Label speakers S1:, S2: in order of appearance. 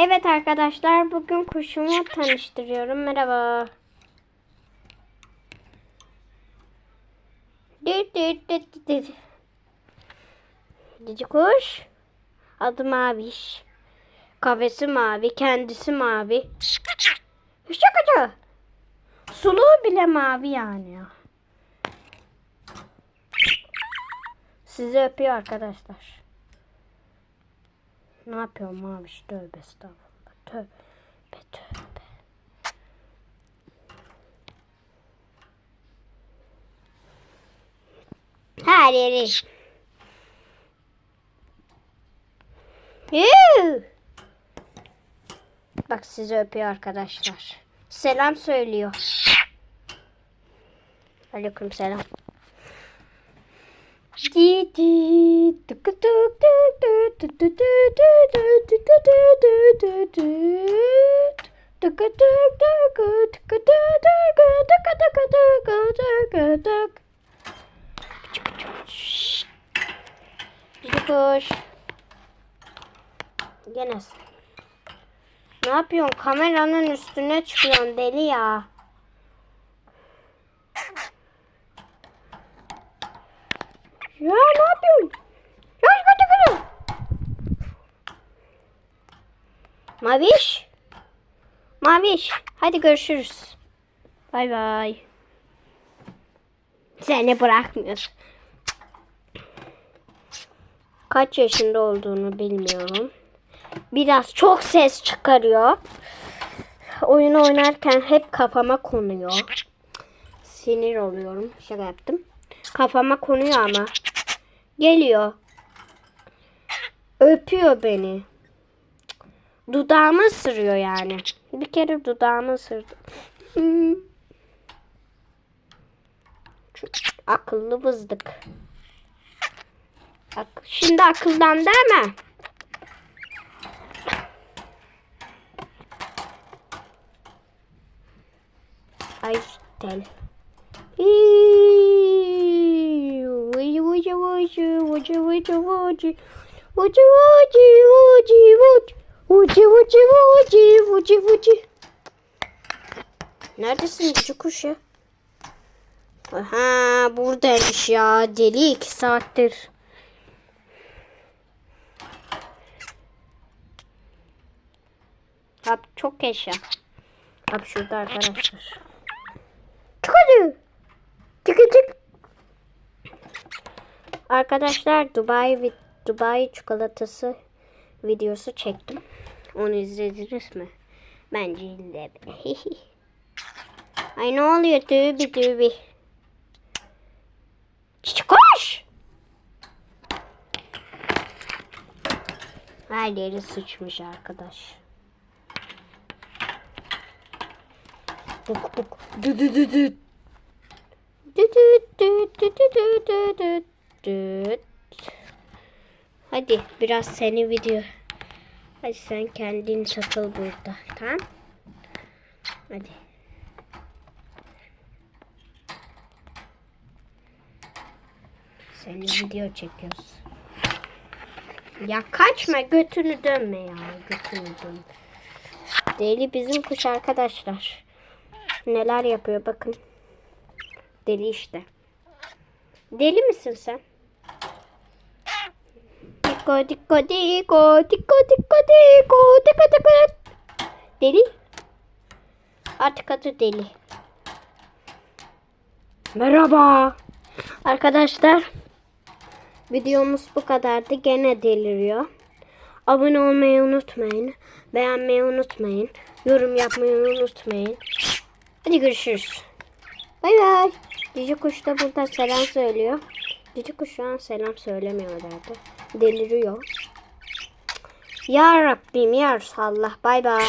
S1: Evet arkadaşlar bugün kuşumu tanıştırıyorum. Merhaba. Cici kuş. Adı Maviş. Kafesi mavi, kendisi mavi. Şakacı. Suluğu bile mavi yani ya. Sizi öpüyor arkadaşlar. Ne yapıyor maviş? Tövbe estağfurullah. Tövbe tövbe. Her yeri. Bak sizi öpüyor arkadaşlar. Selam söylüyor. Aleyküm selam. Di Kuş. Gene. Ne yapıyorsun? Kameranın üstüne çıkıyorsun deli ya. Ya ne Maviş. Maviş. Hadi görüşürüz. Bay bay. Seni bırakmıyor. Kaç yaşında olduğunu bilmiyorum. Biraz çok ses çıkarıyor. Oyun oynarken hep kafama konuyor. Sinir oluyorum. Şaka yaptım. Kafama konuyor ama. Geliyor. Öpüyor beni. Dudağımı ısırıyor yani. Bir kere dudağımı ısırdı. Çok akıllı vızdık. Ak- Şimdi akıllandı ama. Ay tel. Vucu vucu vucu vucu vucu vucu vucu vucu vucu vucu vucu vucu vucu vucu Neredesin küçük kuş ya? Aha buradaymış ya deli iki saattir. Abi çok eşya. Abi şurada arkadaşlar. Çık hadi. Çık çık. Arkadaşlar Dubai Dubai çikolatası videosu çektim. Onu izlediniz mi? Bence izle. Ay ne oluyor tübi tübi. Çiçi koş. Her yeri sıçmış arkadaş. Buk buk. Dü dü dü dü. Dü dü dü dü dü dü dü dü. Hadi biraz seni video. Hadi sen kendin takıl burada. Tamam? Hadi. Seni video çekiyoruz. Ya kaçma götünü dönme ya götünü dönme. Deli bizim kuş arkadaşlar. Neler yapıyor bakın. Deli işte. Deli misin sen? Diko diko diko diko diko diko diko diko Deli. Artık adı deli. Merhaba. Arkadaşlar videomuz bu kadardı. Gene deliriyor. Abone olmayı unutmayın. Beğenmeyi unutmayın. Yorum yapmayı unutmayın. Hadi görüşürüz. Bay bay. Cici kuş da burada selam söylüyor. Cici kuşağa selam söylemiyorlardı. Deliriyor. Ya Rabbim ya Allah bay bay.